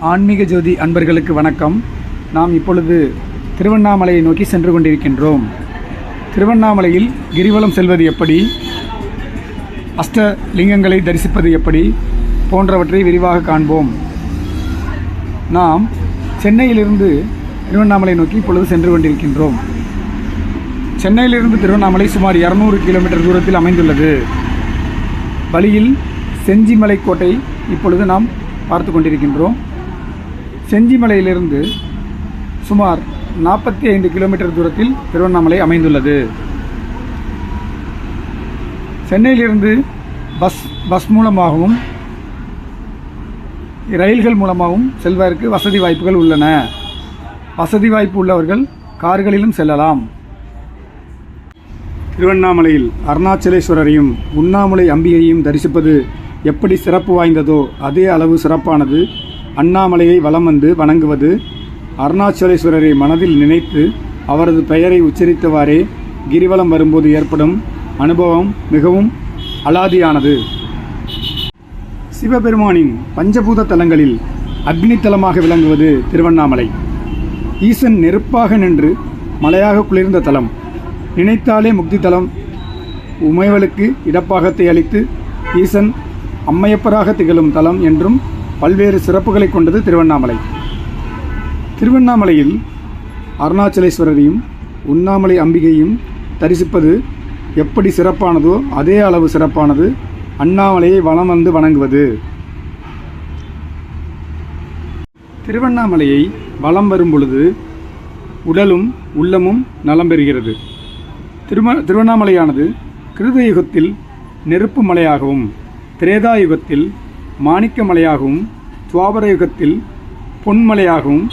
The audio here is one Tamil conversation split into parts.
ஆன்மீக ஜோதி அன்பர்களுக்கு வணக்கம். நாம் இப்பொழுது திருவண்ணாமலையை நோக்கி சென்று கொண்டிருக்கின்றோம். திருவண்ணாமலையில் கிரிவலம் செல்வது எப்படி? அஷ்ட லிங்கங்களை தரிசிப்பது எப்படி? போன்றவற்றை விரிவாக காண்போம். நாம் சென்னையிலிருந்து திருவண்ணாமலை நோக்கி இப்பொழுது சென்று கொண்டிருக்கின்றோம். சென்னையிலிருந்து திருவண்ணாமலை சுமார் இரநூறு கிலோமீட்டர் தூரத்தில் அமைந்துள்ளது. வழியில் செஞ்சிமலை கோட்டை இப்பொழுது நாம் பார்த்து கொண்டிருக்கின்றோம். செஞ்சிமலையிலிருந்து சுமார் நாற்பத்தி ஐந்து கிலோமீட்டர் தூரத்தில் திருவண்ணாமலை அமைந்துள்ளது. சென்னையிலிருந்து பஸ் பஸ் மூலமாகவும் ரயில்கள் மூலமாகவும் செல்வதற்கு வசதி வாய்ப்புகள் உள்ளன. வசதி வாய்ப்பு உள்ளவர்கள் கார்களிலும் செல்லலாம். திருவண்ணாமலையில் அருணாச்சலேஸ்வரரையும் உண்ணாமலை அம்பிகையையும் தரிசிப்பது எப்படி சிறப்பு வாய்ந்ததோ அதே அளவு சிறப்பானது அண்ணாமலையை வலம் வந்து வணங்குவது அருணாச்சலேஸ்வரரை மனதில் நினைத்து அவரது பெயரை உச்சரித்தவாறே கிரிவலம் வரும்போது ஏற்படும் அனுபவம் மிகவும் அலாதியானது. சிவபெருமானின் பஞ்சபூத தலங்களில் அக்னி தலமாக விளங்குவது திருவண்ணாமலை. ஈசன் நெருப்பாக நின்று மலையாக குளிர்ந்த தலம். நினைத்தாலே முக்தி தலம். உமைவலுக்கு இடப்பாகத்தை அளித்து ஈசன் அம்மையப்பராக திகழும் தலம் என்றும் பல்வேறு சிறப்புகளை கொண்டது திருவண்ணாமலை. திருவண்ணாமலையில் அருணாச்சலேஸ்வரரையும் உண்ணாமலை அம்பிகையும் தரிசிப்பது எப்படி சிறப்பானதோ அதே அளவு சிறப்பானது அண்ணாமலையை வலம் வந்து வணங்குவது. திருவண்ணாமலையை வலம் வரும் பொழுது உடலும் உள்ளமும் நலம் பெறுகிறது. திரும திருவண்ணாமலையானது கிருத யுகத்தில் நெருப்பு மலையாகவும் திரேதா யுகத்தில் மாணிக்கமலையாகவும் துவாபரயுகத்தில் யுகத்தில் பொன்மலையாகவும்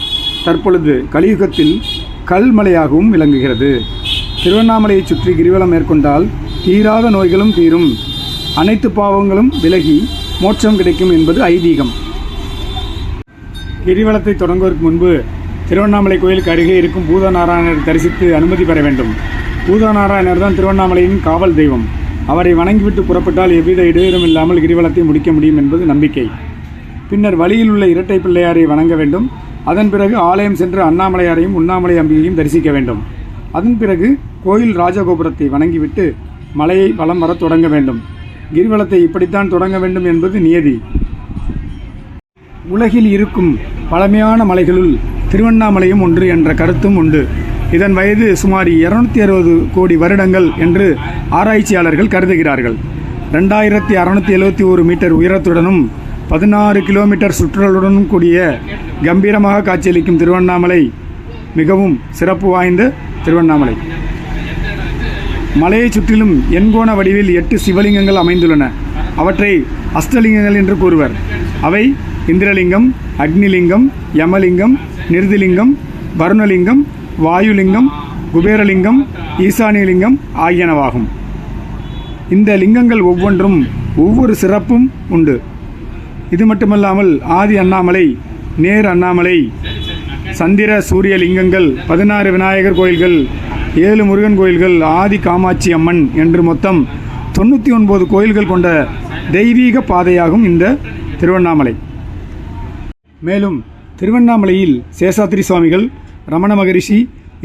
தற்பொழுது கலியுகத்தில் கல்மலையாகவும் விளங்குகிறது. திருவண்ணாமலையை சுற்றி கிரிவலம் மேற்கொண்டால் தீராத நோய்களும் தீரும். அனைத்து பாவங்களும் விலகி மோட்சம் கிடைக்கும் என்பது ஐதீகம். கிரிவலத்தை தொடங்குவதற்கு முன்பு திருவண்ணாமலை கோயிலுக்கு அருகே இருக்கும் பூதநாராயணரை தரிசித்து அனுமதி பெற வேண்டும். பூதநாராயணர் தான் திருவண்ணாமலையின் காவல் தெய்வம். அவரை வணங்கிவிட்டு புறப்பட்டால் எவ்வித இடையூறும் இல்லாமல் கிரிவலத்தை முடிக்க முடியும் என்பது நம்பிக்கை. பின்னர் வழியில் உள்ள இரட்டை பிள்ளையாரை வணங்க வேண்டும். அதன் பிறகு ஆலயம் சென்று அண்ணாமலையாரையும் உண்ணாமலை அம்பியையும் தரிசிக்க வேண்டும். அதன் பிறகு கோயில் ராஜகோபுரத்தை வணங்கிவிட்டு மலையை வலம் வரத் தொடங்க வேண்டும். கிரிவலத்தை இப்படித்தான் தொடங்க வேண்டும் என்பது நியதி. உலகில் இருக்கும் பழமையான மலைகளுள் திருவண்ணாமலையும் ஒன்று என்ற கருத்தும் உண்டு. இதன் வயது சுமார் இருநூத்தி அறுபது கோடி வருடங்கள் என்று ஆராய்ச்சியாளர்கள் கருதுகிறார்கள். ரெண்டாயிரத்தி அறுநூத்தி எழுபத்தி ஒரு மீட்டர் உயரத்துடனும் பதினாறு கிலோமீட்டர் சுற்றுலுடனும் கூடிய கம்பீரமாக காட்சியளிக்கும் திருவண்ணாமலை மிகவும் சிறப்பு வாய்ந்த திருவண்ணாமலை. மலையைச் சுற்றிலும் எண்கோண வடிவில் எட்டு சிவலிங்கங்கள் அமைந்துள்ளன. அவற்றை அஷ்டலிங்கங்கள் என்று கூறுவர். அவை இந்திரலிங்கம் அக்னிலிங்கம் யமலிங்கம் நிருதிலிங்கம் வருணலிங்கம் வாயுலிங்கம் குபேரலிங்கம் ஈசானியலிங்கம் ஆகியனவாகும். இந்த லிங்கங்கள் ஒவ்வொன்றும் ஒவ்வொரு சிறப்பும் உண்டு. இது மட்டுமல்லாமல் ஆதி அண்ணாமலை நேர் அண்ணாமலை சந்திர சூரிய லிங்கங்கள் பதினாறு விநாயகர் கோயில்கள் ஏழு முருகன் கோயில்கள் ஆதி காமாட்சி அம்மன் என்று மொத்தம் தொண்ணூற்றி ஒன்பது கோயில்கள் கொண்ட தெய்வீக பாதையாகும் இந்த திருவண்ணாமலை. மேலும் திருவண்ணாமலையில் சேஷாத்திரி சுவாமிகள் ரமண மகரிஷி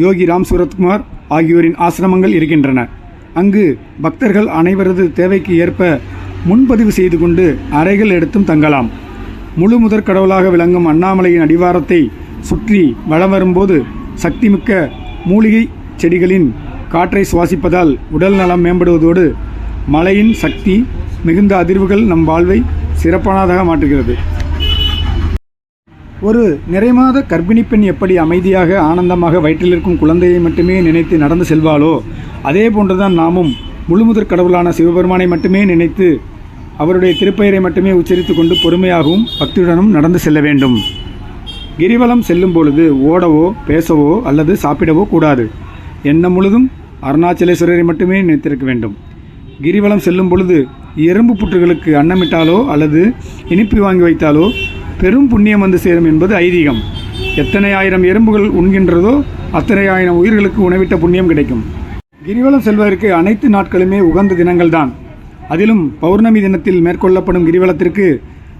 யோகி ராம் சூரத்குமார் ஆகியோரின் ஆசிரமங்கள் இருக்கின்றன. அங்கு பக்தர்கள் அனைவரது தேவைக்கு ஏற்ப முன்பதிவு செய்து கொண்டு அறைகள் எடுத்தும் தங்கலாம். முழு முதற் கடவுளாக விளங்கும் அண்ணாமலையின் அடிவாரத்தை சுற்றி வலம் வரும்போது சக்திமிக்க மூலிகை செடிகளின் காற்றை சுவாசிப்பதால் உடல் நலம் மேம்படுவதோடு மலையின் சக்தி மிகுந்த அதிர்வுகள் நம் வாழ்வை சிறப்பானதாக மாற்றுகிறது. ஒரு நிறைமாத கர்ப்பிணி பெண் எப்படி அமைதியாக ஆனந்தமாக வயிற்றில் இருக்கும் குழந்தையை மட்டுமே நினைத்து நடந்து செல்வாளோ அதே போன்றுதான் நாமும் முழுமுதற் கடவுளான சிவபெருமானை மட்டுமே நினைத்து அவருடைய திருப்பெயரை மட்டுமே உச்சரித்து கொண்டு பொறுமையாகவும் பக்தியுடனும் நடந்து செல்ல வேண்டும். கிரிவலம் செல்லும் பொழுது ஓடவோ பேசவோ அல்லது சாப்பிடவோ கூடாது. எண்ணம் முழுதும் அருணாச்சலேஸ்வரரை மட்டுமே நினைத்திருக்க வேண்டும். கிரிவலம் செல்லும் பொழுது எறும்பு புற்றுகளுக்கு அன்னமிட்டாலோ அல்லது இனிப்பு வாங்கி வைத்தாலோ பெரும் புண்ணியம் வந்து சேரும் என்பது ஐதீகம். எத்தனை ஆயிரம் எறும்புகள் உண்கின்றதோ அத்தனை ஆயிரம் உயிர்களுக்கு உணவிட்ட புண்ணியம் கிடைக்கும். கிரிவலம் செல்வதற்கு அனைத்து நாட்களுமே உகந்த தினங்கள்தான். அதிலும் பௌர்ணமி தினத்தில் மேற்கொள்ளப்படும் கிரிவலத்திற்கு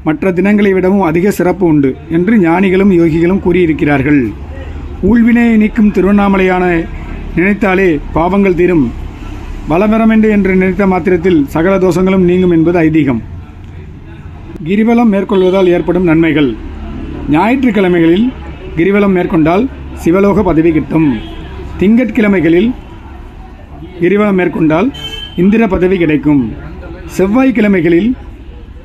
மற்ற தினங்களை விடவும் அதிக சிறப்பு உண்டு என்று ஞானிகளும் யோகிகளும் கூறியிருக்கிறார்கள். ஊழ்வினையை நீக்கும் திருவண்ணாமலையான நினைத்தாலே பாவங்கள் தீரும். பலபெறமென்று என்று நினைத்த மாத்திரத்தில் சகல தோஷங்களும் நீங்கும் என்பது ஐதீகம். கிரிவலம் மேற்கொள்வதால் ஏற்படும் நன்மைகள். ஞாயிற்றுக்கிழமைகளில் கிரிவலம் மேற்கொண்டால் சிவலோக பதவி கிட்டும். திங்கட்கிழமைகளில் கிரிவலம் மேற்கொண்டால் இந்திர பதவி கிடைக்கும். செவ்வாய்க்கிழமைகளில்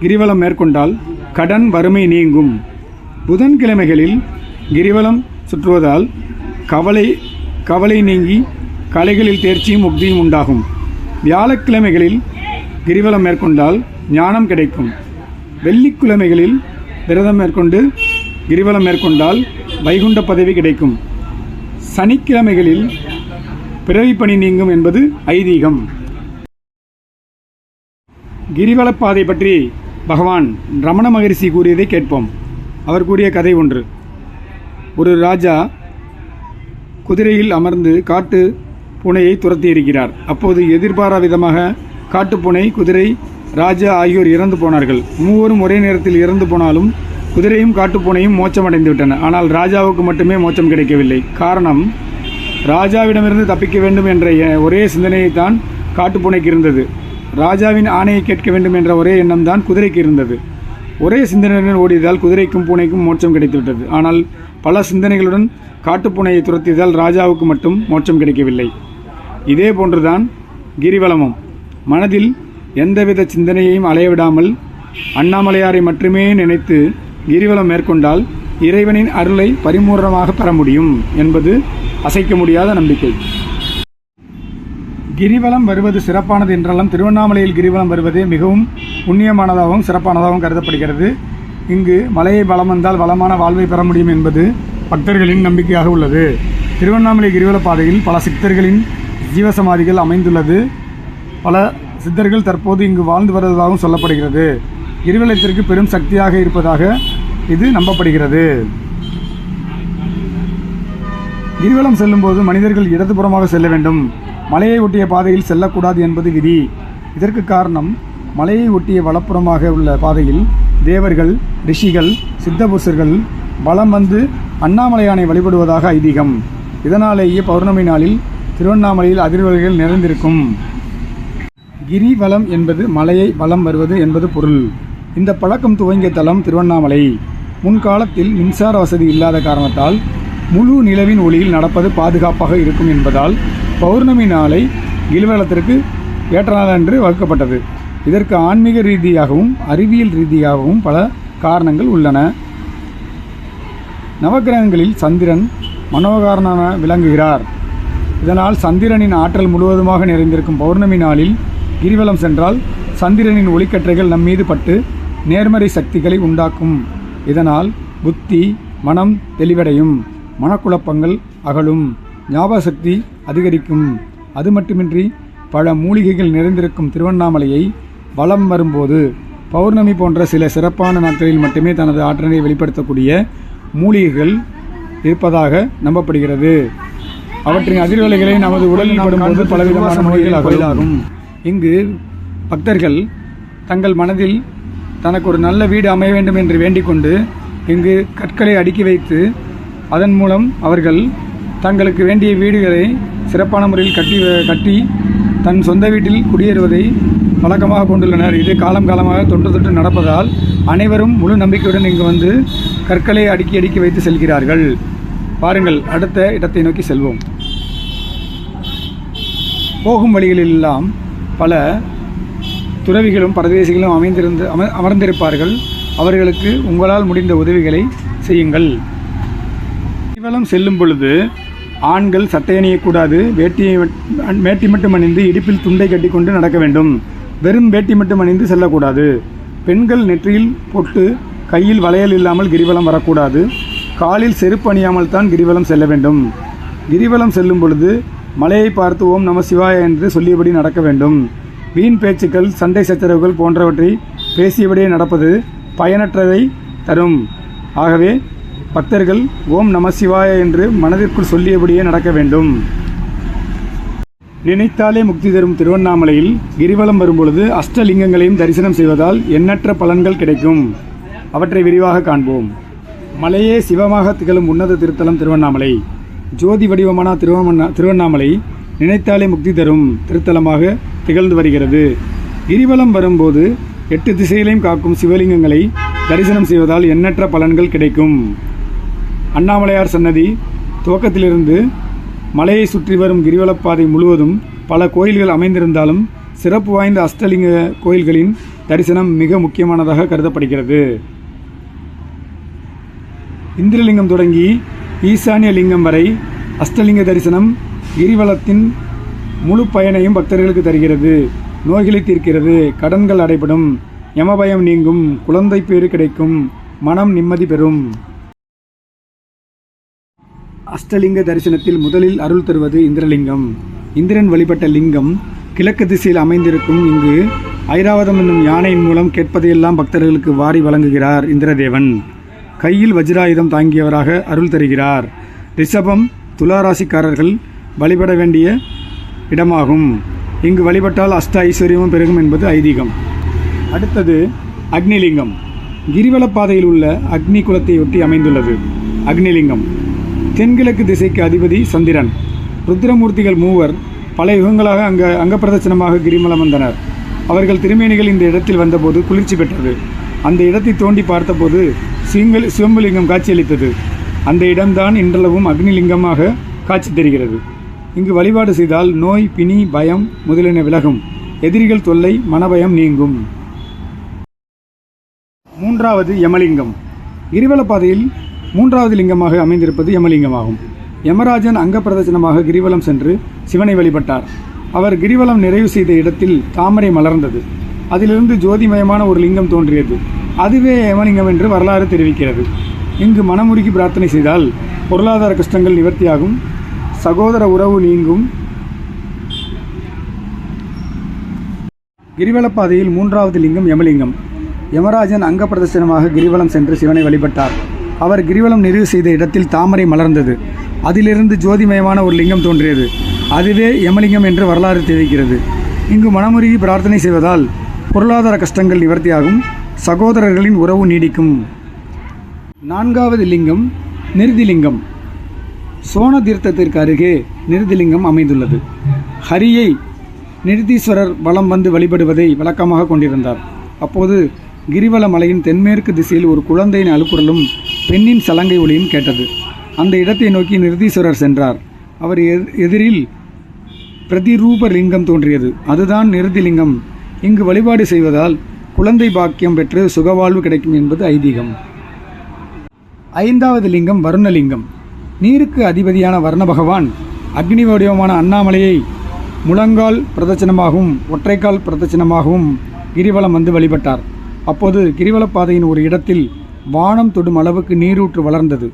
கிரிவலம் மேற்கொண்டால் கடன் வறுமை நீங்கும். புதன்கிழமைகளில் கிரிவலம் சுற்றுவதால் கவலை கவலை நீங்கி கலைகளில் தேர்ச்சியும் முக்தியும் உண்டாகும். வியாழக்கிழமைகளில் கிரிவலம் மேற்கொண்டால் ஞானம் கிடைக்கும். வெள்ளிக்கிழமைகளில் விரதம் மேற்கொண்டு கிரிவலம் மேற்கொண்டால் வைகுண்ட பதவி கிடைக்கும். சனிக்கிழமைகளில் பிறவி பணி நீங்கும் என்பது ஐதீகம். கிரிவலப்பாதை பற்றி பகவான் ரமண மகரிஷி கூறியதை கேட்போம். அவர் கூறிய கதை ஒன்று. ஒரு ராஜா குதிரையில் அமர்ந்து காட்டு பூனையை துரத்தி இருக்கிறார் அப்போது எதிர்பாரா விதமாக காட்டுப்பூனை குதிரை ராஜா ஆகியோர் இறந்து போனார்கள். மூவரும் ஒரே நேரத்தில் இறந்து போனாலும் குதிரையும் காட்டுப்பூனையும் மோச்சமடைந்து விட்டன. ஆனால் ராஜாவுக்கு மட்டுமே மோச்சம் கிடைக்கவில்லை. காரணம் ராஜாவிடமிருந்து தப்பிக்க வேண்டும் என்ற எ- ஒரே சிந்தனையைத்தான் காட்டுப்பூனைக்கு இருந்தது. ராஜாவின் ஆணையை கேட்க வேண்டும் என்ற ஒரே எண்ணம் தான் குதிரைக்கு இருந்தது. ஒரே சிந்தனையுடன் ஓடியதால் குதிரைக்கும் பூனைக்கும் மோட்சம் கிடைத்துவிட்டது. ஆனால் பல சிந்தனைகளுடன் காட்டுப்பூனையை துரத்தியதால் ராஜாவுக்கு மட்டும் மோட்சம் கிடைக்கவில்லை. இதே போன்றுதான் கிரிவலமும். மனதில் எந்தவித சிந்தனையையும் அலையவிடாமல் அண்ணாமலையாரை மட்டுமே நினைத்து கிரிவலம் மேற்கொண்டால் இறைவனின் அருளை பரிபூர்ணமாக பெற முடியும் என்பது அசைக்க முடியாத நம்பிக்கை. கிரிவலம் வருவது சிறப்பானது என்றாலும் திருவண்ணாமலையில் கிரிவலம் வருவது மிகவும் புண்ணியமானதாகவும் சிறப்பானதாகவும் கருதப்படுகிறது. இங்கு மலையை பலம் வந்தால் வளமான வாழ்வை பெற முடியும் என்பது பக்தர்களின் நம்பிக்கையாக உள்ளது. திருவண்ணாமலை கிரிவல பாதையில் பல சித்தர்களின் ஜீவசமாதிகள் அமைந்துள்ளது. பல சித்தர்கள் தற்போது இங்கு வாழ்ந்து வருவதாகவும் சொல்லப்படுகிறது. கிரிவலத்திற்கு பெரும் சக்தியாக இருப்பதாக இது நம்பப்படுகிறது. கிரிவலம் செல்லும்போது மனிதர்கள் இடதுபுறமாக செல்ல வேண்டும். மலையை ஒட்டிய பாதையில் செல்லக்கூடாது என்பது விதி. இதற்கு காரணம் மலையை ஒட்டிய வலப்புறமாக உள்ள பாதையில் தேவர்கள் ரிஷிகள் சித்தபுருஷர்கள் பலம் வந்து அண்ணாமலையானை வழிபடுவதாக ஐதீகம். இதனாலேயே பௌர்ணமி நாளில் திருவண்ணாமலையில் அதிர்வலைகள் நிறைந்திருக்கும். கிரிவலம் என்பது மலையை வலம் வருவது என்பது பொருள். இந்த பழக்கம் துவங்கிய தலம் திருவண்ணாமலை. முன்காலத்தில் மின்சார வசதி இல்லாத காரணத்தால் முழு நிலவின் ஒளியில் நடப்பது பாதுகாப்பாக இருக்கும் என்பதால் பௌர்ணமி நாளை கிரிவலத்திற்கு ஏற்ற நாள் என்று வகுக்கப்பட்டது. இதற்கு ஆன்மீக ரீதியாகவும் அறிவியல் ரீதியாகவும் பல காரணங்கள் உள்ளன. நவக்கிரகங்களில் சந்திரன் மனோகாரனான விளங்குகிறார். இதனால் சந்திரனின் ஆற்றல் முழுவதுமாக நிறைந்திருக்கும் பௌர்ணமி நாளில் கிரிவலம் சென்றால் சந்திரனின் ஒளிக்கற்றைகள் நம் மீது பட்டு நேர்மறை சக்திகளை உண்டாக்கும். இதனால் புத்தி மனம் தெளிவடையும். மனக்குழப்பங்கள் அகலும். ஞாபக சக்தி அதிகரிக்கும். அது மட்டுமின்றி பல மூலிகைகள் நிறைந்திருக்கும் திருவண்ணாமலையை வலம் வரும்போது பௌர்ணமி போன்ற சில சிறப்பான நாட்களில் மட்டுமே தனது ஆற்றலை வெளிப்படுத்தக்கூடிய மூலிகைகள் இருப்பதாக நம்பப்படுகிறது. அவற்றின் அதிர்வலைகளை நமது உடலில் படும்போது பலவிதமான நோய்கள் அகலாகும் இங்கு பக்தர்கள் தங்கள் மனதில் தனக்கு ஒரு நல்ல வீடு அமைய வேண்டும் என்று வேண்டிக்கொண்டு இங்கு கற்களை அடுக்கி வைத்து அதன் மூலம் அவர்கள் தங்களுக்கு வேண்டிய வீடுகளை சிறப்பான முறையில் கட்டி கட்டி தன் சொந்த வீட்டில் குடியேறுவதை வழக்கமாக கொண்டுள்ளனர். இது காலம் காலமாக தொன்று தொட்டு நடப்பதால் அனைவரும் முழு நம்பிக்கையுடன் இங்கு வந்து கற்களை அடுக்கி அடுக்கி வைத்து செல்கிறார்கள். பாருங்கள் அடுத்த இடத்தை நோக்கி செல்வோம். போகும் வழிகளிலெல்லாம் பல துறவிகளும் பரதேசிகளும் அமைந்திருந்து அம அமர்ந்திருப்பார்கள். அவர்களுக்கு உங்களால் முடிந்த உதவிகளை செய்யுங்கள். கிரிவலம் செல்லும் பொழுது ஆண்கள் சட்டை அணியக்கூடாது வேட்டியை மட்- வேட்டி மட்டும் அணிந்து இடுப்பில் துண்டை கட்டிக்கொண்டு நடக்க வேண்டும். வெறும் வேட்டி மட்டும் அணிந்து செல்லக்கூடாது. பெண்கள் நெற்றியில் பொட்டு கையில் வளையல் இல்லாமல் கிரிவலம் வரக்கூடாது. காலில் செருப்பு அணியாமல் தான் கிரிவலம் செல்ல வேண்டும். கிரிவலம் செல்லும் பொழுது மலையை பார்த்து ஓம் நம சிவாய என்று சொல்லியபடி நடக்க வேண்டும். வீண் பேச்சுக்கள் சண்டை சச்சரவுகள் போன்றவற்றை பேசியபடியே நடப்பது பயனற்றதை தரும். ஆகவே பக்தர்கள் ஓம் நம சிவாய என்று மனதிற்குள் சொல்லியபடியே நடக்க வேண்டும். நினைத்தாலே முக்தி தரும் திருவண்ணாமலையில் கிரிவலம் வரும்பொழுது அஷ்டலிங்கங்களையும் தரிசனம் செய்வதால் எண்ணற்ற பலன்கள் கிடைக்கும். அவற்றை விரிவாக காண்போம். மலையே சிவமாக திகழும் உன்னத திருத்தலம் திருவண்ணாமலை. ஜோதி வடிவமான திருவண்ணா திருவண்ணாமலை நினைத்தாலே முக்தி தரும் திருத்தலமாக திகழ்ந்து வருகிறது. கிரிவலம் வரும்போது எட்டு திசைகளையும் காக்கும் சிவலிங்கங்களை தரிசனம் செய்வதால் எண்ணற்ற பலன்கள் கிடைக்கும். அண்ணாமலையார் சன்னதி துவக்கத்திலிருந்து மலையை சுற்றி வரும் கிரிவலப்பாதை முழுவதும் பல கோயில்கள் அமைந்திருந்தாலும் சிறப்பு வாய்ந்த அஷ்டலிங்க கோயில்களின் தரிசனம் மிக முக்கியமானதாக கருதப்படுகிறது. இந்திரலிங்கம் தொடங்கி ஈசானிய லிங்கம் வரை அஷ்டலிங்க தரிசனம் கிரிவலத்தின் முழு பயனையும் பக்தர்களுக்கு தருகிறது. நோய்களை தீர்க்கிறது கடன்கள் அடைபடும் யமபயம் நீங்கும் குழந்தை பேறு கிடைக்கும் மனம் நிம்மதி பெறும். அஷ்டலிங்க தரிசனத்தில் முதலில் அருள் தருவது இந்திரலிங்கம். இந்திரன் வழிபட்ட லிங்கம் கிழக்கு திசையில் அமைந்திருக்கும் இங்கு ஐராவதம் என்னும் யானையின் மூலம் கேட்பதையெல்லாம் பக்தர்களுக்கு வாரி வழங்குகிறார் இந்திரதேவன். கையில் வஜ்ராயுதம் தாங்கியவராக அருள் தருகிறார். ரிஷபம் துளாராசிக்காரர்கள் வழிபட வேண்டிய இடமாகும். இங்கு வழிபட்டால் அஷ்ட ஐஸ்வர்யமும் பெருகும் என்பது ஐதீகம். அடுத்தது அக்னிலிங்கம். கிரிவலப்பாதையில் உள்ள அக்னி குலத்தையொட்டி அமைந்துள்ளது. அக்னிலிங்கம். தென்கிழக்கு திசைக்கு அதிபதி சந்திரன். ருத்ரமூர்த்திகள் மூவர் பல யுகங்களாக அங்க அங்கப்பிரதட்சணமாக கிரிமலம் வந்தனர் அவர்கள் திருமேனிகள் இந்த இடத்தில் வந்தபோது குளிர்ச்சி பெற்றது. அந்த இடத்தை தோண்டி பார்த்தபோது சிங்கள் சிவம்புலிங்கம் காட்சியளித்தது. அந்த இடம்தான் இன்றளவும் அக்னிலிங்கமாக காட்சி தருகிறது. இங்கு வழிபாடு செய்தால் நோய் பிணி பயம் முதலின விலகும். எதிரிகள் தொல்லை மனபயம் நீங்கும். மூன்றாவது யமலிங்கம். கிரிவலப்பாதையில் மூன்றாவது லிங்கமாக அமைந்திருப்பது யமலிங்கமாகும். யமராஜன் அங்க பிரதட்சணமாக கிரிவலம் சென்று சிவனை வழிபட்டார். அவர் கிரிவலம் நிறைவு செய்த இடத்தில் தாமரை மலர்ந்தது. அதிலிருந்து ஜோதிமயமான ஒரு லிங்கம் தோன்றியது. அதுவே யமலிங்கம் என்று வரலாறு தெரிவிக்கிறது. இங்கு மனமுருகி பிரார்த்தனை செய்தால் பொருளாதார கஷ்டங்கள் நிவர்த்தியாகும். சகோதர உறவு நீங்கும். கிரிவலப்பாதையில் மூன்றாவது லிங்கம் யமலிங்கம். யமராஜன் அங்க பிரதர்சனமாக கிரிவலம் சென்று சிவனை வழிபட்டார். அவர் கிரிவலம் நிறைவு செய்த இடத்தில் தாமரை மலர்ந்தது. அதிலிருந்து ஜோதிமயமான ஒரு லிங்கம் தோன்றியது. அதுவே யமலிங்கம் என்று வரலாறு தெரிவிக்கிறது. இங்கு மனமுருகி பிரார்த்தனை செய்வதால் பொருளாதார கஷ்டங்கள் நிவர்த்தியாகும் சகோதரர்களின் உறவு நீடிக்கும். நான்காவது லிங்கம் நிருதிலிங்கம். சோன தீர்த்தத்திற்கு அருகே நிருதிலிங்கம் அமைந்துள்ளது. ஹரியை நிருதீஸ்வரர் வலம் வந்து வழிபடுவதை வழக்கமாக கொண்டிருந்தார். அப்போது கிரிவல மலையின் தென்மேற்கு திசையில் ஒரு குழந்தையின் அழுக்குரலும் பெண்ணின் சலங்கை ஒளியும் கேட்டது. அந்த இடத்தை நோக்கி நிருதீஸ்வரர் சென்றார். அவர் எதிரில் பிரதிரூப லிங்கம் தோன்றியது. அதுதான் நிருதிலிங்கம். இங்கு வழிபாடு செய்வதால் குழந்தை பாக்கியம் பெற்று சுகவாழ்வு கிடைக்கும் என்பது ஐதீகம். ஐந்தாவது லிங்கம் வருணலிங்கம். நீருக்கு அதிபதியான வர்ண பகவான் அக்னி வடிவமான அண்ணாமலையை முழங்கால் பிரதட்சணமாகவும் ஒற்றைக்கால் பிரதட்சணமாகவும் கிரிவலம் வந்து வழிபட்டார். அப்போது கிரிவலப்பாதையின் ஒரு இடத்தில் வானம் தொடும் அளவுக்கு நீரூற்று வளர்ந்தது.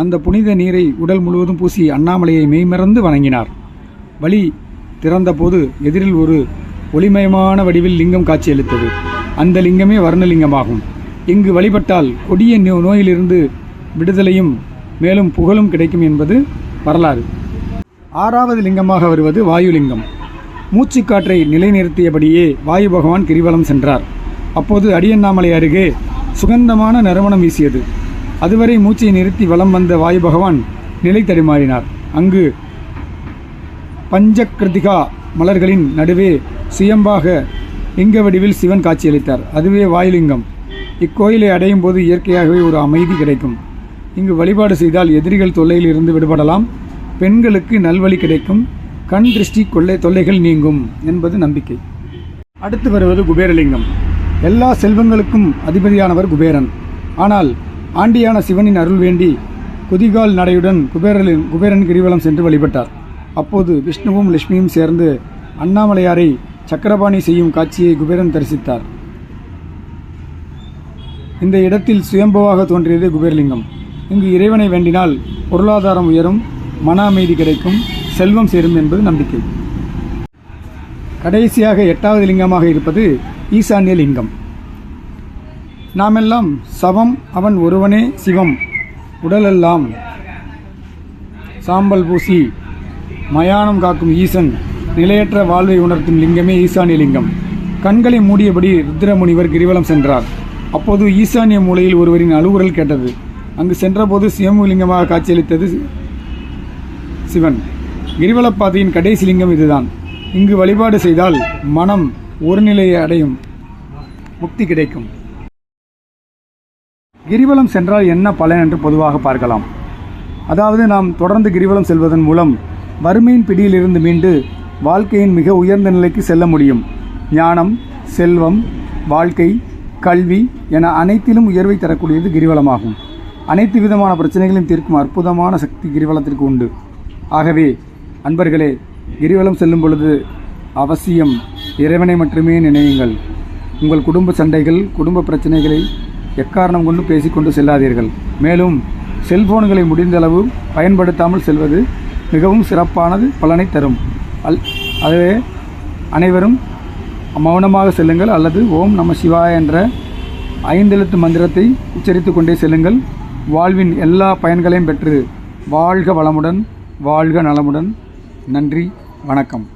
அந்த புனித நீரை உடல் முழுவதும் பூசி அண்ணாமலையை மெய்மறந்து வணங்கினார். வழி திறந்தபோது எதிரில் ஒரு ஒளிமயமான வடிவில் லிங்கம் காட்சியளித்தது. அந்த லிங்கமே வர்ணலிங்கமாகும். இங்கு வழிபட்டால் கொடிய நோ- நோயிலிருந்து விடுதலையும் மேலும் புகழும் கிடைக்கும் என்பது வரலாறு. ஆறாவது லிங்கமாக வருவது வாயுலிங்கம். மூச்சுக்காற்றை நிலைநிறுத்தியபடியே வாயு பகவான் கிரிவலம் சென்றார். அப்போது அடியண்ணாமலை அருகே சுகந்தமான நறுமணம் வீசியது. அதுவரை மூச்சை நிறுத்தி வலம் வந்த வாயு பகவான் நிலை தடுமாறினார். அங்கு பஞ்சகிருதிகா மலர்களின் நடுவே சுயம்பாக லிங்க வடிவில் சிவன் காட்சியளித்தார். அதுவே வாயுலிங்கம். இக்கோயிலை அடையும் போது இயற்கையாகவே ஒரு அமைதி கிடைக்கும். இங்கு வழிபாடு செய்தால் எதிரிகள் தொல்லையில் இருந்து விடுபடலாம். பெண்களுக்கு நல்வழி கிடைக்கும். கண் திருஷ்டி கொள்ளை தொல்லைகள் நீங்கும் என்பது நம்பிக்கை. அடுத்து வருவது குபேரலிங்கம். எல்லா செல்வங்களுக்கும் அதிபதியானவர் குபேரன். ஆனால் ஆண்டியான சிவனின் அருள் வேண்டி குதிகால் நடையுடன் குபேரலின் குபேரன் கிரிவலம் சென்று வழிபட்டார். அப்போது விஷ்ணுவும் லட்சுமியும் சேர்ந்து அண்ணாமலையாரை சக்கரபாணி செய்யும் காட்சியை குபேரன் தரிசித்தார். இந்த இடத்தில் சுயம்புவாக தோன்றியது குபேரலிங்கம். இங்கு இறைவனை வேண்டினால் பொருளாதாரம் உயரும் மன அமைதி கிடைக்கும் செல்வம் சேரும் என்பது நம்பிக்கை. கடைசியாக எட்டாவது லிங்கமாக இருப்பது ஈசான்ய லிங்கம். நாமெல்லாம் சவம் அவன் ஒருவனே சிவம் உடலெல்லாம் சாம்பல் பூசி மயானம் காக்கும் ஈசன் நிலையற்ற வாழ்வை உணர்த்தும் லிங்கமே ஈசானிய லிங்கம். கண்களை மூடியபடி ருத்ரமுனிவர் கிரிவலம் சென்றார். அப்போது ஈசானிய மூலையில் ஒருவரின் அலுவலல் கேட்டது. அங்கு சென்றபோது சிவமுலிங்கமாக காட்சியளித்தது சிவன். கிரிவலப்பாதையின் கடைசி லிங்கம் இதுதான். இங்கு வழிபாடு செய்தால் மனம் ஒரு நிலையை அடையும் முக்தி கிடைக்கும். கிரிவலம் சென்றால் என்ன பலன் என்று பொதுவாக பார்க்கலாம். அதாவது நாம் தொடர்ந்து கிரிவலம் செல்வதன் மூலம் வறுமையின் பிடியிலிருந்து மீண்டு வாழ்க்கையின் மிக உயர்ந்த நிலைக்கு செல்ல முடியும். ஞானம் செல்வம் வாழ்க்கை கல்வி என அனைத்திலும் உயர்வை தரக்கூடியது கிரிவலமாகும். அனைத்து விதமான பிரச்சனைகளையும் தீர்க்கும் அற்புதமான சக்தி கிரிவலத்திற்கு உண்டு. ஆகவே அன்பர்களே கிரிவலம் செல்லும் பொழுது அவசியம் இறைவனை மட்டுமே நினையுங்கள். உங்கள் குடும்ப சண்டைகள் குடும்ப பிரச்சனைகளை எக்காரணம் கொண்டு பேசிக்கொண்டு செல்லாதீர்கள். மேலும் செல்போன்களை முடிந்தளவு பயன்படுத்தாமல் செல்வது மிகவும் சிறப்பானது பலனை தரும். அல் அதுவே அனைவரும் மௌனமாக செல்லுங்கள் அல்லது ஓம் நம சிவாய என்ற ஐந்தெழுத்து மந்திரத்தை உச்சரித்து கொண்டே செல்லுங்கள். வாழ்வின் எல்லா பயன்களையும் பெற்று வாழ்க வளமுடன் வாழ்க நலமுடன். நன்றி வணக்கம்.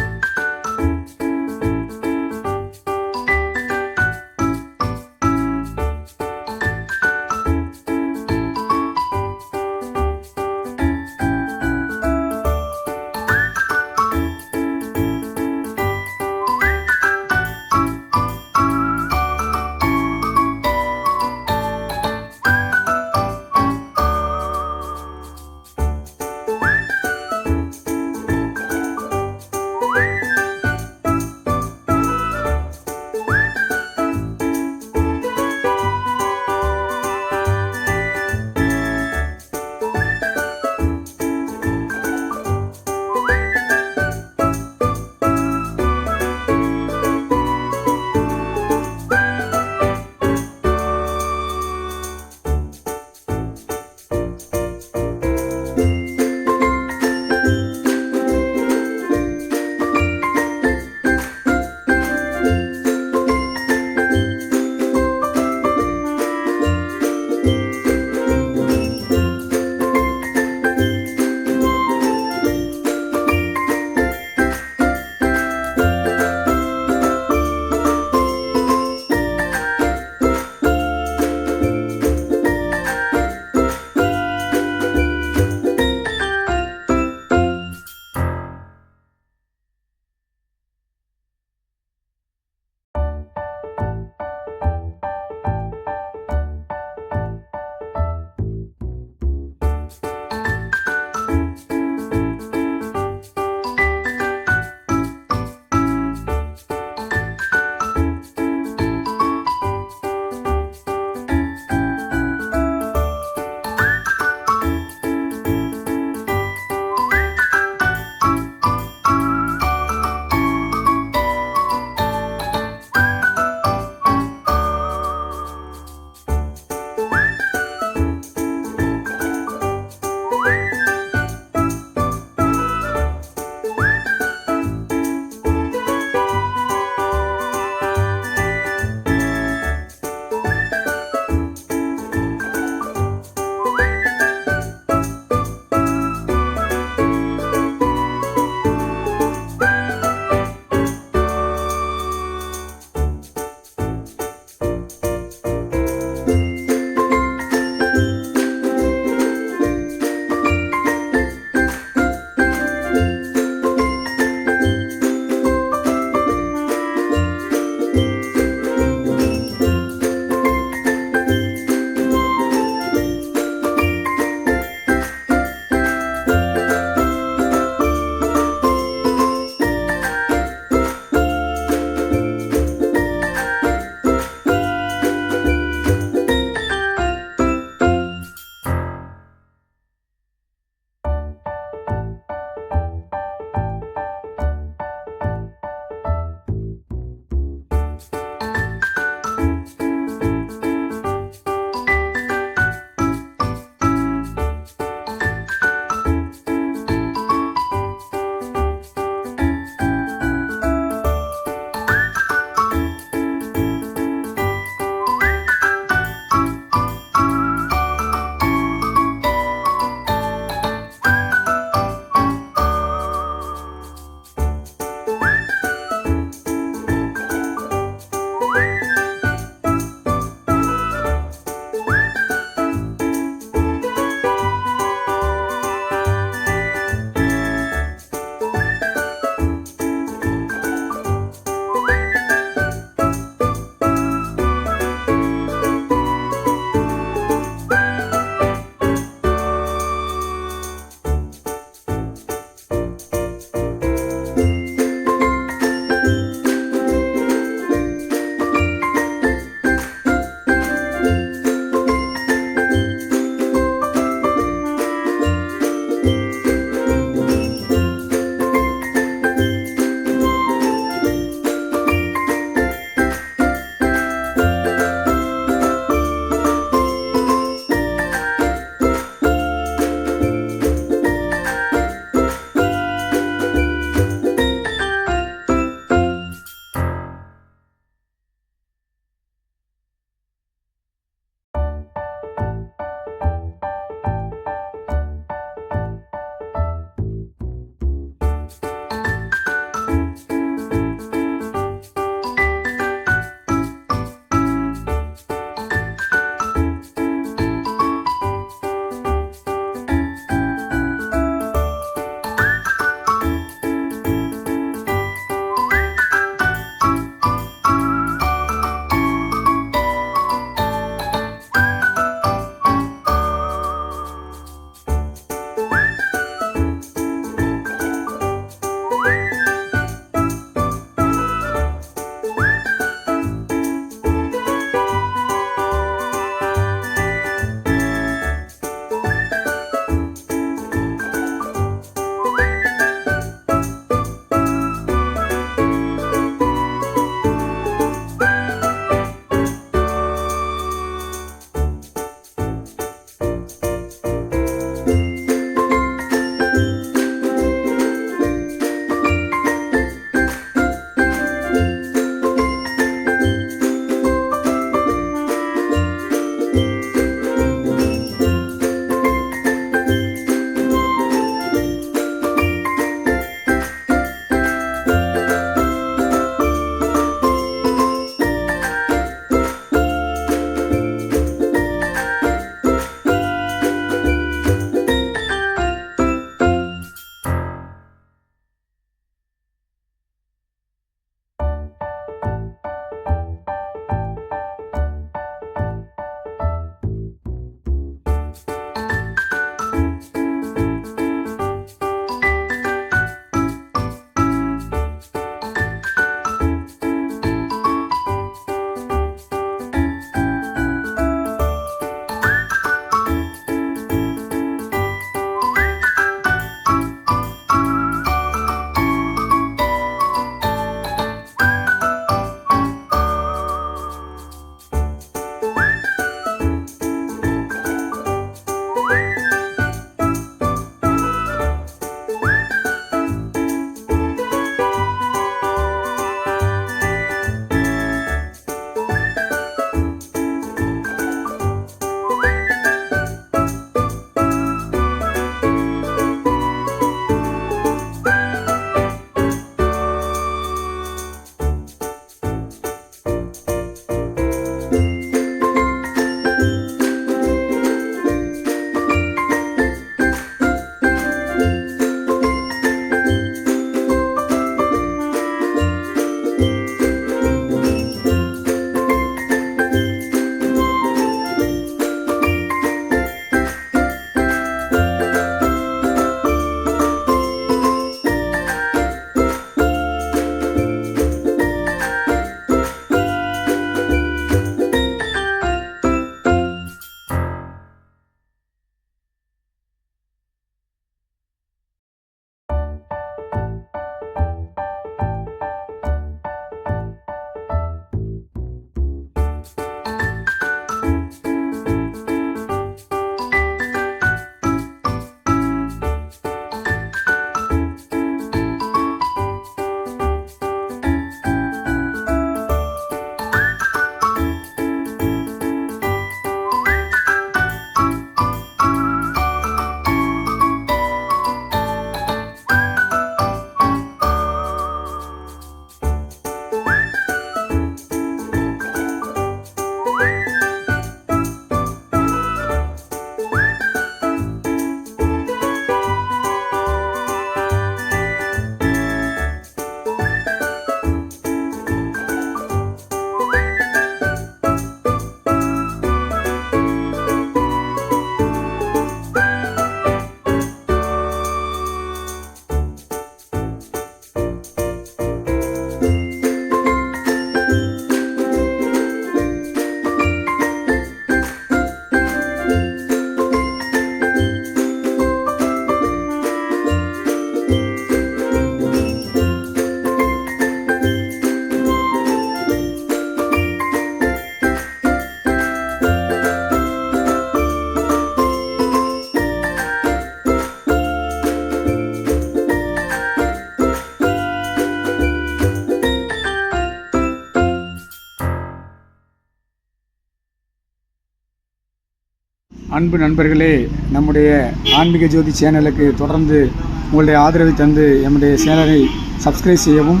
அன்பு நண்பர்களே நம்முடைய ஆன்மீக ஜோதி சேனலுக்கு தொடர்ந்து உங்களுடைய ஆதரவை தந்து எம்முடைய சேனலை சப்ஸ்கிரைப் செய்யவும்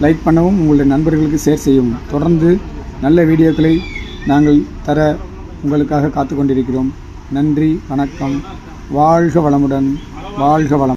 லைக் பண்ணவும் உங்களுடைய நண்பர்களுக்கு ஷேர் செய்யவும். தொடர்ந்து நல்ல வீடியோக்களை நாங்கள் தர உங்களுக்காக காத்து கொண்டிருக்கிறோம் நன்றி வணக்கம். வாழ்க வளமுடன் வாழ்க வளம்